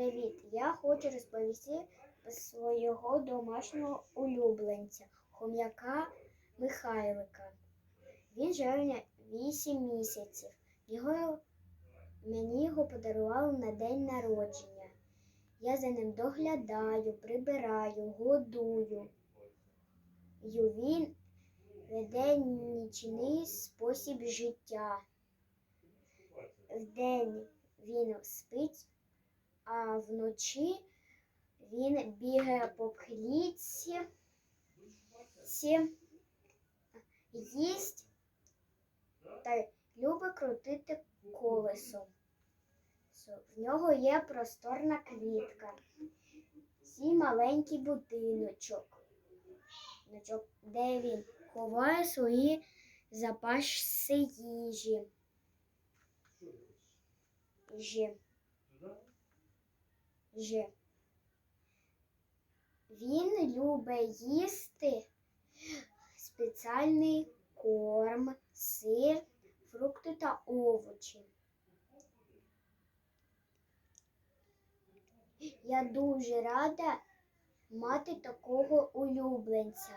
Привіт! Я хочу розповісти свого домашнього улюбленця, хом'яка Михайлика. Він живе на 8 місяців. Його, мені його подарували на день народження. Я за ним доглядаю, прибираю, годую. Він веде нічний спосіб життя. Вдень він спить, а вночі він бігає по клітці, їсть та любить крутити колесо. В нього є просторна клітка, свій маленький Будиночок, де він ховає свої запаси їжі. Ж. Він любить їсти спеціальний корм, сир, фрукти та овочі. Я дуже рада мати такого улюбленця.